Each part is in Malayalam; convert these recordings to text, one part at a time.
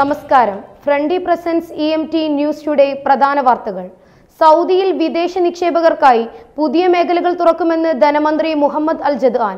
നമസ്കാരം. Friendi presents E M T news today പ്രധാന വാർത്തകൾ. സൗദിയിൽ വിദേശ നിക്ഷേപകർക്കായി പുതിയ മേഖലകൾ തുറക്കുമെന്ന് ധനമന്ത്രി മുഹമ്മദ് അൽ ജദ്ആൻ.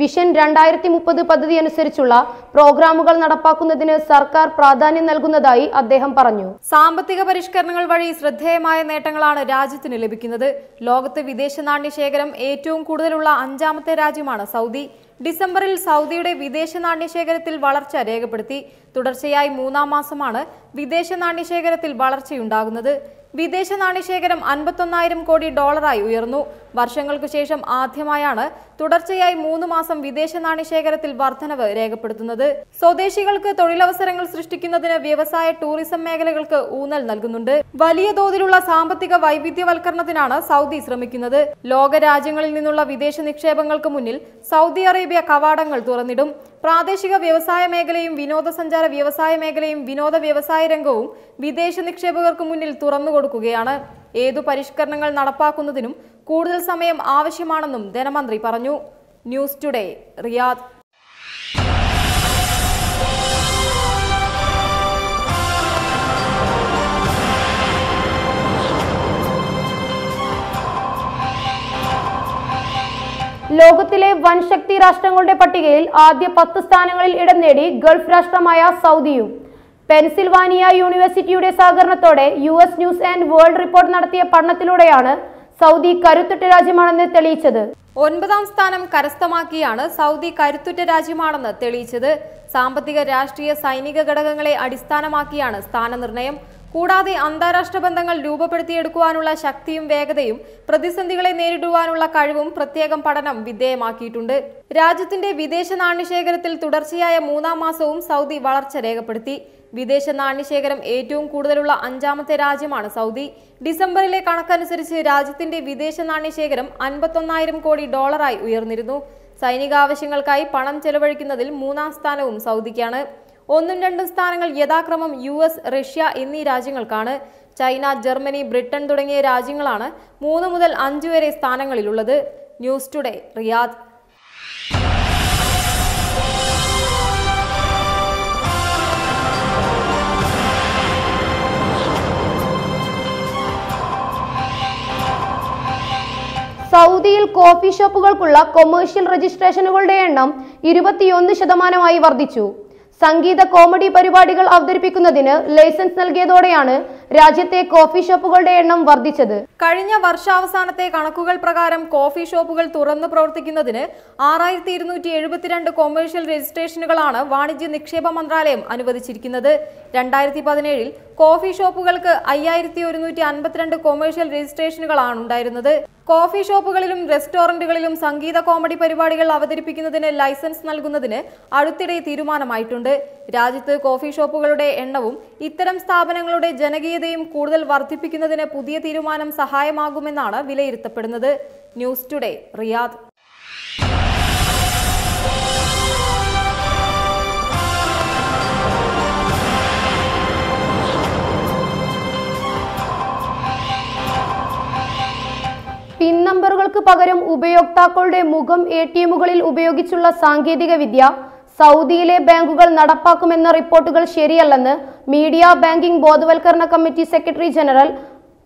വിഷൻ രണ്ടായിരത്തി മുപ്പത് പദ്ധതി അനുസരിച്ചുള്ള പ്രോഗ്രാമുകൾ നടപ്പാക്കുന്നതിന് സർക്കാർ പ്രാധാന്യം നൽകുന്നതായി അദ്ദേഹം പറഞ്ഞു. സാമ്പത്തിക പരിഷ്കരണങ്ങൾ വഴി ശ്രദ്ധേയമായ നേട്ടങ്ങളാണ് രാജ്യത്തിന് ലഭിക്കുന്നത്. ലോകത്ത് വിദേശ നാണ്യ ശേഖരം ഏറ്റവും കൂടുതലുള്ള അഞ്ചാമത്തെ രാജ്യമാണ് സൗദി. ഡിസംബറിൽ സൗദിയുടെ വിദേശ നാണ്യ ശേഖരത്തിൽ വളർച്ച രേഖപ്പെടുത്തി. തുടർച്ചയായി മൂന്നാം മാസമാണ് വിദേശ നാണ്യശേഖരത്തിൽ വളർച്ചയുണ്ടാകുന്നത്. വിദേശ നാണ്യശേഖരം അൻപത്തൊന്നായിരം കോടി ഡോളറായി ഉയർന്നു. വർഷങ്ങൾക്കു ശേഷം ആദ്യമായാണ് തുടർച്ചയായി മൂന്ന് മാസം വിദേശ നാണ്യശേഖരത്തിൽ വർധനവ് രേഖപ്പെടുത്തുന്നത്. സ്വദേശികൾക്ക് തൊഴിലവസരങ്ങൾ സൃഷ്ടിക്കുന്നതിന് വ്യവസായ ടൂറിസം മേഖലകൾക്ക് ഊന്നൽ നൽകുന്നുണ്ട്. വലിയ തോതിലുള്ള സാമ്പത്തിക വൈവിധ്യവൽക്കരണത്തിനാണ് സൗദി ശ്രമിക്കുന്നത്. ലോക രാജ്യങ്ങളിൽ നിന്നുള്ള വിദേശ നിക്ഷേപങ്ങൾക്ക് മുന്നിൽ സൗദി അറേബ്യ കവാടങ്ങൾ തുറന്നിടും. പ്രാദേശിക വ്യവസായ മേഖലയും വിനോദസഞ്ചാര വ്യവസായ മേഖലയും വിനോദ വ്യവസായ രംഗവും വിദേശ നിക്ഷേപകർക്ക് മുന്നിൽ തുറന്നുകൊടുക്കുകയാണ് ഏതു പരിഷ്കരണങ്ങൾ നടപ്പാക്കുന്നതിനും കൂടുതൽ സമയം ആവശ്യമാണെന്നും ധനമന്ത്രി പറഞ്ഞു. News today Riyadh. ലോകത്തിലെ വൻ ശക്തി രാഷ്ട്രങ്ങളുടെ പട്ടികയിൽ ആദ്യ പത്ത് സ്ഥാനങ്ങളിൽ ഇടം നേടി ഗൾഫ് രാഷ്ട്രമായ സൗദിയും. പെൻസിൽവാനിയ യൂണിവേഴ്സിറ്റിയുടെ സഹകരണത്തോടെ U S news and world report നടത്തിയ പഠനത്തിലൂടെയാണ് സൗദി കരുത്തുറ്റ രാജ്യമാണെന്ന് തെളിയിച്ചത്. ഒൻപതാം സ്ഥാനം കരസ്ഥമാക്കിയാണ് സൗദി കരുത്തുറ്റ രാജ്യമാണെന്ന് തെളിയിച്ചത്. സാമ്പത്തിക രാഷ്ട്രീയ സൈനിക ഘടകങ്ങളെ അടിസ്ഥാനമാക്കിയാണ് സ്ഥാനനിർണയം കൂടാതെ അന്താരാഷ്ട്ര ബന്ധങ്ങൾ രൂപപ്പെടുത്തിയെടുക്കുവാനുള്ള ശക്തിയും വേഗതയും പ്രതിസന്ധികളെ നേരിടുവാനുള്ള കഴിവും പ്രത്യേകം പഠനം വിധേയമാക്കിയിട്ടുണ്ട്. രാജ്യത്തിന്റെ വിദേശ നാണ്യശേഖരത്തിൽ തുടർച്ചയായ മൂന്നാം മാസവും സൗദി വളർച്ച രേഖപ്പെടുത്തി. വിദേശ നാണ്യശേഖരം ഏറ്റവും കൂടുതലുള്ള അഞ്ചാമത്തെ രാജ്യമാണ് സൗദി. ഡിസംബറിലെ കണക്കനുസരിച്ച് രാജ്യത്തിന്റെ വിദേശ നാണ്യശേഖരം അൻപത്തൊന്നായിരം കോടി ഡോളറായി ഉയർന്നിരുന്നു. സൈനിക ആവശ്യങ്ങൾക്കായി പണം ചെലവഴിക്കുന്നതിൽ മൂന്നാം സ്ഥാനവും സൗദിക്കാണ്. ഒന്നും രണ്ടും സ്ഥാനങ്ങൾ യഥാക്രമം യു എസ് റഷ്യ എന്നീ രാജ്യങ്ങൾക്കാണ്. ചൈന ജർമ്മനി ബ്രിട്ടൻ തുടങ്ങിയ രാജ്യങ്ങളാണ് മൂന്ന് മുതൽ അഞ്ച് വരെ സ്ഥാനങ്ങളിലുള്ളത്. News today Riyadh. സൗദിയിൽ കോഫി ഷോപ്പുകൾക്കുള്ള കൊമേഴ്ഷ്യൽ രജിസ്ട്രേഷനുകളുടെ എണ്ണം ഇരുപത്തിയൊന്ന് ശതമാനമായി വർദ്ധിച്ചു. സംഗീത കോമഡി പരിപാടികൾ അവതരിപ്പിക്കുന്നതിന് ലൈസൻസ് നൽകിയതോടെയാണ് രാജ്യത്തെ കോഫി ഷോപ്പുകളുടെ എണ്ണം വർദ്ധിച്ചത്. കഴിഞ്ഞ വർഷാവസാനത്തെ കണക്കുകൾ പ്രകാരം കോഫി ഷോപ്പുകൾ തുറന്നു പ്രവർത്തിക്കുന്നതിന് ആറായിരത്തി ഇരുന്നൂറ്റി എഴുപത്തിരണ്ട് കൊമേഴ്ഷ്യൽ രജിസ്ട്രേഷനുകളാണ് വാണിജ്യ നിക്ഷേപ മന്ത്രാലയം അനുവദിച്ചിരിക്കുന്നത്. രണ്ടായിരത്തി പതിനേഴിൽ കോഫി ഷോപ്പുകൾക്ക് അയ്യായിരത്തി ഒരുന്നൂറ്റി അൻപത്തിരണ്ട് കൊമേഴ്ഷ്യൽ രജിസ്ട്രേഷനുകളാണ് ഉണ്ടായിരുന്നത്. കോഫി ഷോപ്പുകളിലും റെസ്റ്റോറന്റുകളിലും സംഗീത കോമഡി പരിപാടികൾ അവതരിപ്പിക്കുന്നതിന് ലൈസൻസ് നൽകുന്നതിന് അടുത്തിടെ തീരുമാനമായിട്ടുണ്ട്. രാജ്യത്ത് കോഫി ഷോപ്പുകളുടെ എണ്ണവും ഇത്തരം സ്ഥാപനങ്ങളുടെ ജനകീയതയും കൂടുതൽ വർദ്ധിപ്പിക്കുന്നതിന് പുതിയ തീരുമാനം സഹായമാകുമെന്നാണ് വിലയിരുത്തപ്പെടുന്നത്. News today Riyadh. നമ്പറുകൾക്ക് പകരം ഉപയോക്താക്കളുടെ മുഖം എ ടി എമ്മുകളിൽ ഉപയോഗിച്ചുള്ള സാങ്കേതിക വിദ്യ സൗദിയിലെ ബാങ്കുകൾ നടപ്പാക്കുമെന്ന റിപ്പോർട്ടുകൾ ശരിയല്ലെന്ന് മീഡിയ ബാങ്കിംഗ് ബോധവൽക്കരണ committee secretary general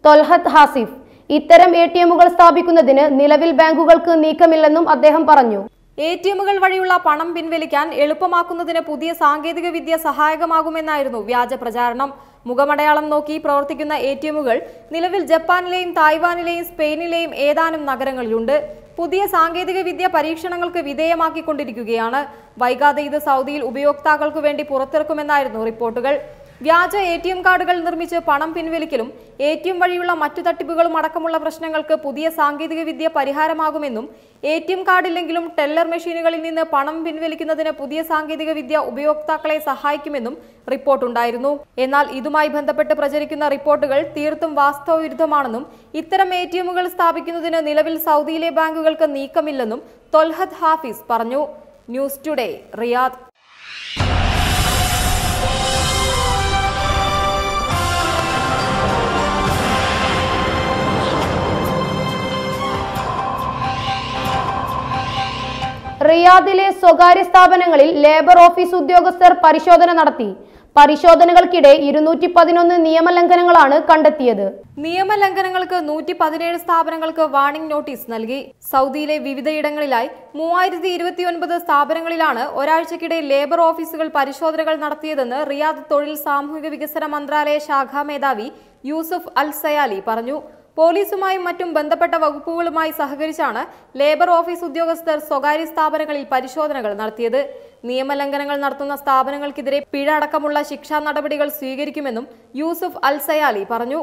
Talhat Hasif. ഇത്തരം എ ടി എമ്മുകൾ സ്ഥാപിക്കുന്നതിന് നിലവിൽ ബാങ്കുകൾക്ക് നീക്കമില്ലെന്നും അദ്ദേഹം പറഞ്ഞു. എ ടി എമ്മുകൾ വഴിയുള്ള പണം പിൻവലിക്കാൻ എളുപ്പമാക്കുന്നതിന് പുതിയ സാങ്കേതിക വിദ്യ സഹായകമാകുമെന്നായിരുന്നു വ്യാജ പ്രചാരണം. മുഖമടയാളം നോക്കി പ്രവർത്തിക്കുന്ന എ ടി എമ്മുകൾ നിലവിൽ ജപ്പാനിലെയും തായ്വാനിലെയും സ്പെയിനിലെയും ഏതാനും നഗരങ്ങളിലുണ്ട്. പുതിയ സാങ്കേതിക വിദ്യ പരീക്ഷണങ്ങൾക്ക് വിധേയമാക്കിക്കൊണ്ടിരിക്കുകയാണ്. വൈകാതെ ഇത് സൗദിയിൽ ഉപയോക്താക്കൾക്ക് വേണ്ടി പുറത്തിറക്കുമെന്നായിരുന്നു റിപ്പോർട്ടുകൾ. വ്യാജ എ ടി എം കാർഡുകൾ നിർമ്മിച്ച് പണം പിൻവലിക്കലും എ ടി എം വഴിയുള്ള മറ്റു തട്ടിപ്പുകളും അടക്കമുള്ള പ്രശ്നങ്ങൾക്ക് പുതിയ സാങ്കേതികവിദ്യ പരിഹാരമാകുമെന്നും എ ടി എം കാർഡില്ലെങ്കിലും ടെല്ലർ മെഷീനുകളിൽ നിന്ന് പണം പിൻവലിക്കുന്നതിന് പുതിയ സാങ്കേതികവിദ്യ ഉപയോക്താക്കളെ സഹായിക്കുമെന്നും റിപ്പോർട്ടുണ്ടായിരുന്നു. എന്നാൽ ഇതുമായി ബന്ധപ്പെട്ട് പ്രചരിക്കുന്ന റിപ്പോർട്ടുകൾ തീർത്തും വാസ്തവവിരുദ്ധമാണെന്നും ഇത്തരം എ ടി എമ്മുകൾ സ്ഥാപിക്കുന്നതിന് നിലവിൽ സൗദിയിലെ ബാങ്കുകൾക്ക് നീക്കമില്ലെന്നും തൊൽഹദ് ഹാഫിസ് പറഞ്ഞു. News today Riyadh. റിയാദിലെ സ്വകാര്യ സ്ഥാപനങ്ങളിൽ ലേബർ ഓഫീസ് ഉദ്യോഗസ്ഥർ പരിശോധന നടത്തി. പരിശോധനകൾക്കിടെ ഇരുന്നൂറ്റി പതിനൊന്ന് നിയമലംഘനങ്ങളാണ് കണ്ടെത്തിയത്. നിയമലംഘനങ്ങൾക്ക് നൂറ്റി പതിനേഴ് സ്ഥാപനങ്ങൾക്ക് വാർണിംഗ് നോട്ടീസ് നൽകി. സൗദിയിലെ വിവിധയിടങ്ങളിലായി മൂവായിരത്തി ഇരുപത്തിയൊൻപത് സ്ഥാപനങ്ങളിലാണ് ഒരാഴ്ചക്കിടെ ലേബർ ഓഫീസുകൾ പരിശോധനകൾ നടത്തിയതെന്ന് റിയാദ് തൊഴിൽ സാമൂഹിക വികസന മന്ത്രാലയ ശാഖാ മേധാവി യൂസുഫ് അൽ സയാലി പറഞ്ഞു. പോലീസുമായും മറ്റും ബന്ധപ്പെട്ട വകുപ്പുകളുമായി സഹകരിച്ചാണ് ലേബർ ഓഫീസ് ഉദ്യോഗസ്ഥർ സ്വകാര്യ സ്ഥാപനങ്ങളിൽ പരിശോധനകൾ നടത്തിയത്. നിയമലംഘനങ്ങൾ നടത്തുന്ന സ്ഥാപനങ്ങൾക്കെതിരെ പിഴ അടക്കമുള്ള ശിക്ഷാ നടപടികൾ സ്വീകരിക്കുമെന്നും യൂസുഫ് അൽ സയാലി പറഞ്ഞു.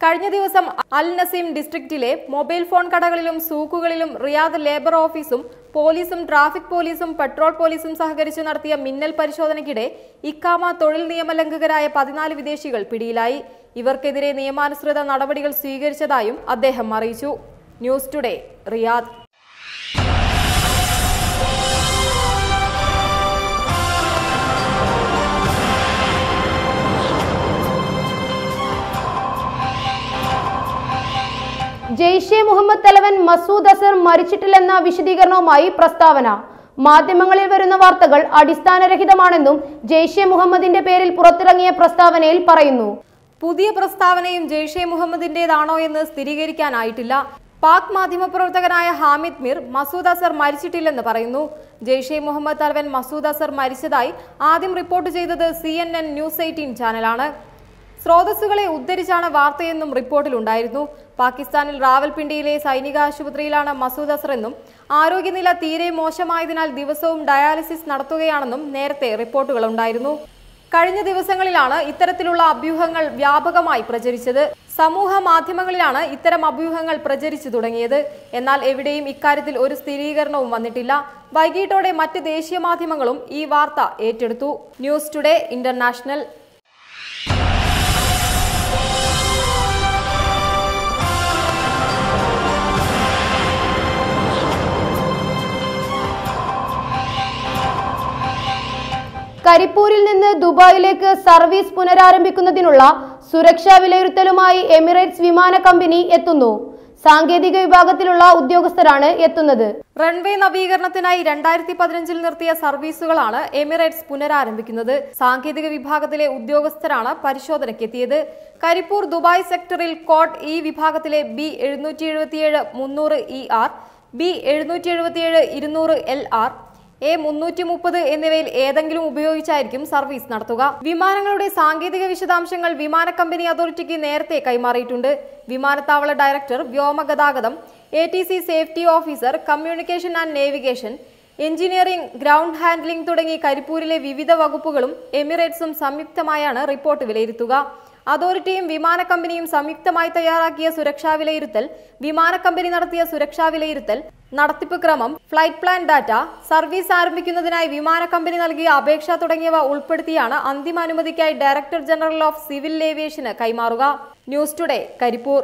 കഴിഞ്ഞ ദിവസം അൽ നസീം ഡിസ്ട്രിക്റ്റിലെ മൊബൈൽ ഫോൺ കടകളിലും സൂക്കുകളിലും റിയാദ് ലേബർ ഓഫീസും പോലീസും ട്രാഫിക് പോലീസും പെട്രോൾ പോലീസും സഹകരിച്ച് നടത്തിയ മിന്നൽ പരിശോധനയ്ക്കിടെ ഇക്കാമ തൊഴിൽ നിയമലംഘകരായ പതിനാല് വിദേശികൾ പിടിയിലായി. ഇവർക്കെതിരെ നിയമാനുസൃത നടപടികൾ സ്വീകരിച്ചതായും അദ്ദേഹം അറിയിച്ചു. News today Riyadh. Jaish Mohammed Masood Azhar മരിച്ചിട്ടില്ലെന്ന പ്രസ്താവന. മാധ്യമങ്ങളിൽ വരുന്ന വാർത്തകൾ അടിസ്ഥാനരഹിതമാണെന്നും ജെയ്ഷെ മുഹമ്മദിന്റെ പേരിൽ പുറത്തിറങ്ങിയ പ്രസ്താവനയിൽ പറയുന്നു. പുതിയ പ്രസ്താവനയും ജെയ്ഷെ മുഹമ്മദിന്റേതാണോ എന്ന് സ്ഥിരീകരിക്കാനായിട്ടില്ല. പാക് മാധ്യമപ്രവർത്തകനായ ഹാമിദ് മിർ മസൂദ് അസർ മരിച്ചിട്ടില്ലെന്ന് പറയുന്നു. ജെയ്ഷെ മുഹമ്മദ് തലവൻ മസൂദ് അസർ മരിച്ചതായി ആദ്യം റിപ്പോർട്ട് ചെയ്തത് C N N news eighteen ചാനലാണ്. സ്രോതസ്സുകളെ ഉദ്ധരിച്ചാണ് വാർത്തയെന്നും റിപ്പോർട്ടിലുണ്ടായിരുന്നു. പാകിസ്ഥാനിൽ റാവൽപിണ്ടിയിലെ സൈനിക ആശുപത്രിയിലാണ് മസൂദ് അസർ എന്നും ആരോഗ്യനില തീരെ മോശമായതിനാൽ ദിവസവും ഡയാലിസിസ് നടത്തുകയാണെന്നും നേരത്തെ റിപ്പോർട്ടുകളുണ്ടായിരുന്നു. കഴിഞ്ഞ ദിവസങ്ങളിലാണ് ഇത്തരത്തിലുള്ള അഭ്യൂഹങ്ങൾ വ്യാപകമായി പ്രചരിച്ചത്. സമൂഹ മാധ്യമങ്ങളിലാണ് ഇത്തരം അഭ്യൂഹങ്ങൾ പ്രചരിച്ചു തുടങ്ങിയത്. എന്നാൽ എവിടെയും ഇക്കാര്യത്തിൽ ഒരു സ്ഥിരീകരണവും വന്നിട്ടില്ല. വൈകിട്ടോടെ മറ്റ് ദേശീയ മാധ്യമങ്ങളും ഈ വാർത്ത ഏറ്റെടുത്തു. News today international. കരിപ്പൂരിൽ നിന്ന് ദുബായിലേക്ക് സർവീസ് പുനരാരംഭിക്കുന്നതിനുള്ള സുരക്ഷാ വിലയിരുത്തലുമായി എമിറേറ്റ്സ് വിമാന കമ്പനി എത്തുന്നു. സാങ്കേതിക വിഭാഗത്തിലുള്ള ഉദ്യോഗസ്ഥരാണ് എത്തുന്നത്. റൺവേ നവീകരണത്തിനായി രണ്ടായിരത്തി പതിനഞ്ചിൽ നിർത്തിയ സർവീസുകളാണ് എമിറേറ്റ്സ് പുനരാരംഭിക്കുന്നത്. സാങ്കേതിക വിഭാഗത്തിലെ ഉദ്യോഗസ്ഥരാണ് പരിശോധനയ്ക്കെത്തിയത്. കരിപ്പൂർ ദുബായ് സെക്ടറിൽ കോട്ട് ഇ വിഭാഗത്തിലെ ബി എഴുന്നൂറ്റി എഴുപത്തിയേഴ് മുന്നൂറ് ഇ ആർ ബി എഴുന്നൂറ്റി എഴുപത്തിയേഴ് ഇരുന്നൂറ് എൽ ആർ എ മുന്നൂറ്റി മുപ്പത് എന്നിവയിൽ ഏതെങ്കിലും ഉപയോഗിച്ചായിരിക്കും സർവീസ് നടത്തുക. വിമാനങ്ങളുടെ സാങ്കേതിക വിശദാംശങ്ങൾ വിമാന കമ്പനി അതോറിറ്റിക്ക് നേരത്തെ കൈമാറിയിട്ടുണ്ട്. വിമാനത്താവള director വ്യോമഗതാഗതം A T C safety officer communication and navigation engineering ground handling തുടങ്ങി കരിപ്പൂരിലെ വിവിധ വകുപ്പുകളും എമിറേറ്റ്സും സംയുക്തമായാണ് റിപ്പോർട്ട് വിലയിരുത്തുക. അതോറിറ്റിയും വിമാന കമ്പനിയും സംയുക്തമായി തയ്യാറാക്കിയ സുരക്ഷാ വിലയിരുത്തൽ വിമാന കമ്പനി നടത്തിയ സുരക്ഷാ വിലയിരുത്തൽ നടത്തിപ്പ് ക്രമം ഫ്ലൈറ്റ് പ്ലാൻ ഡാറ്റ സർവീസ് ആരംഭിക്കുന്നതിനായി വിമാന കമ്പനി നൽകിയ അപേക്ഷ തുടങ്ങിയവ ഉൾപ്പെടുത്തിയാണ് അന്തിമ അനുമതിക്കായി ഡയറക്ടർ ജനറൽ ഓഫ് സിവിൽ ഏവിയേഷന് കൈമാറുക. News today Karipur.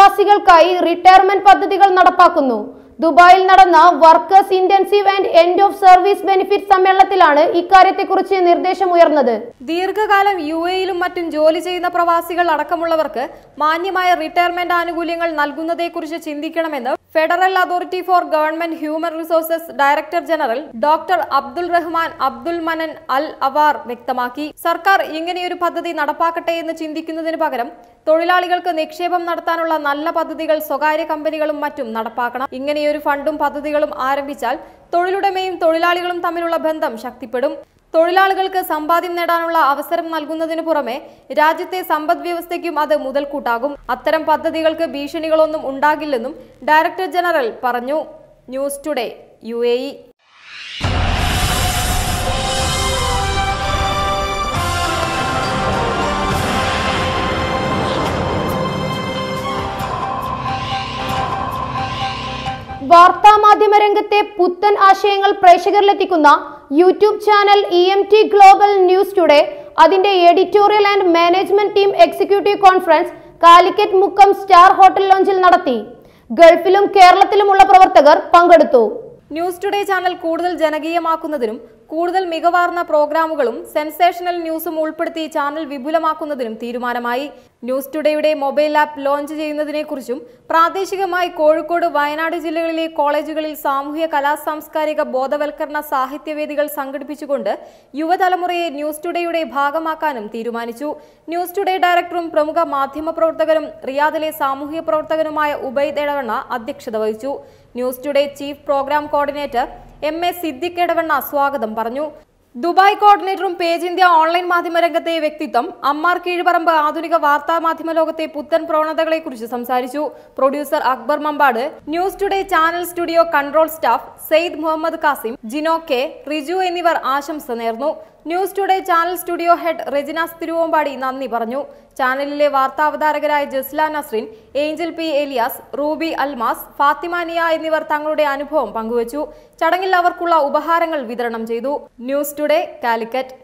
പ്രവാസികൾക്കായി റിട്ടയർമെന്റ് പദ്ധതികൾ നടപ്പാക്കുന്നു. ദുബായിൽ നടന്ന workers intensive and end of service benefit സമ്മേളനത്തിലാണ് ഇക്കാര്യത്തെക്കുറിച്ച് നിർദ്ദേശമുയർന്നത്. ദീർഘകാലം യു എയിലും മറ്റും ജോലി ചെയ്യുന്ന പ്രവാസികൾ അടക്കമുള്ളവർക്ക് മാന്യമായ റിട്ടയർമെന്റ് ആനുകൂല്യങ്ങൾ നൽകുന്നതേക്കുറിച്ച് ചിന്തിക്കണമെന്ന് federal authority for government human resources director general doctor Abdul Rahman Abdul Manan Al Awar വ്യക്തമാക്കി. സർക്കാർ ഇങ്ങനെയൊരു പദ്ധതി നടപ്പാക്കട്ടെ എന്ന് ചിന്തിക്കുന്നതിന് പകരം തൊഴിലാളികൾക്ക് നിക്ഷേപം നടത്താനുള്ള നല്ല പദ്ധതികൾ സ്വകാര്യ കമ്പനികളും മറ്റും നടപ്പാക്കണം. ഇങ്ങനെയൊരു ഫണ്ടും പദ്ധതികളും ആരംഭിച്ചാൽ തൊഴിലുടമയും തൊഴിലാളികളും തമ്മിലുള്ള ബന്ധം ശക്തിപ്പെടും. തൊഴിലാളികൾക്ക് സമ്പാദ്യം നേടാനുള്ള അവസരം നൽകുന്നതിനു പുറമെ രാജ്യത്തെ സമ്പദ് വ്യവസ്ഥയ്ക്കും അത് മുതൽക്കൂട്ടാകും. അത്തരം പദ്ധതികൾക്ക് ഭീഷണികളൊന്നും ഉണ്ടാകില്ലെന്നും ഡയറക്ടർ ജനറൽ പറഞ്ഞു. ന്യൂസ് ടുഡേ യു എ രംഗത്തെ പുത്തൻ ആശയങ്ങൾ പ്രേക്ഷകരിലെത്തിക്കുന്ന YouTube channel E M T global news today അതിന്റെ editorial and management team executive conference Calicut Mukkam star hotel ലോഞ്ചിൽ നടത്തി. ഗൾഫിലും കേരളത്തിലുമുള്ള പ്രവർത്തകർ പങ്കെടുത്തു. ന്യൂസ് ടുഡേ ചാനൽ കൂടുതൽ ജനകീയമാക്കുന്നതിനും കൂടുതൽ മികവാർന്ന പ്രോഗ്രാമുകളും സെൻസേഷണൽ ന്യൂസും ഉൾപ്പെടുത്തി ചാനൽ വിപുലമാക്കുന്നതിനും തീരുമാനമായി. ന്യൂസ് ടുഡേയുടെ മൊബൈൽ ആപ്പ് ലോഞ്ച് ചെയ്യുന്നതിനെക്കുറിച്ചും പ്രാദേശികമായി കോഴിക്കോട് വയനാട് ജില്ലകളിലെ കോളേജുകളിൽ സാമൂഹ്യ കലാ സാംസ്കാരിക ബോധവൽക്കരണ സാഹിത്യവേദികൾ സംഘടിപ്പിച്ചുകൊണ്ട് യുവതലമുറയെ ന്യൂസ് ടുഡേയുടെ ഭാഗമാക്കാനും തീരുമാനിച്ചു. ന്യൂസ് ടുഡേ ഡയറക്ടറും പ്രമുഖ മാധ്യമപ്രവർത്തകനും റിയാദിലെ സാമൂഹ്യ പ്രവർത്തകനുമായ ഉബൈദ് എടവണ്ണ അധ്യക്ഷത വഹിച്ചു. News Today chief program coordinator M A Siddique Edavanna സ്വാഗതം പറഞ്ഞു. ദുബായ് കോർഡിനേറ്ററും പേജ് ഇന്ത്യ ഓൺലൈൻ മാധ്യമ രംഗത്തെ വ്യക്തിത്വം അമ്മാർ കീഴ്പറമ്പ് ആധുനിക വാർത്താ മാധ്യമ ലോകത്തെ പുത്തൻ പ്രവണതകളെക്കുറിച്ച് സംസാരിച്ചു. Producer Akbar Mambad news today channel studio control staff Syed Muhammad Kasim Jino K Riju എന്നിവർ ആശംസ നേർന്നു. News today channel studio head Rejinas Thiruvambadi നന്ദി പറഞ്ഞു. ചാനലിലെ വാർത്താവതാരകരായ ജസ്ല നസ്രിൻ ഏഞ്ചൽ പി എലിയാസ് റൂബി അൽമാസ് ഫാത്തിമാനിയ എന്നിവർ തങ്ങളുടെ അനുഭവം പങ്കുവച്ചു. ചടങ്ങിൽ അവർക്കുള്ള ഉപഹാരങ്ങൾ വിതരണം ചെയ്തു. News today Calicut.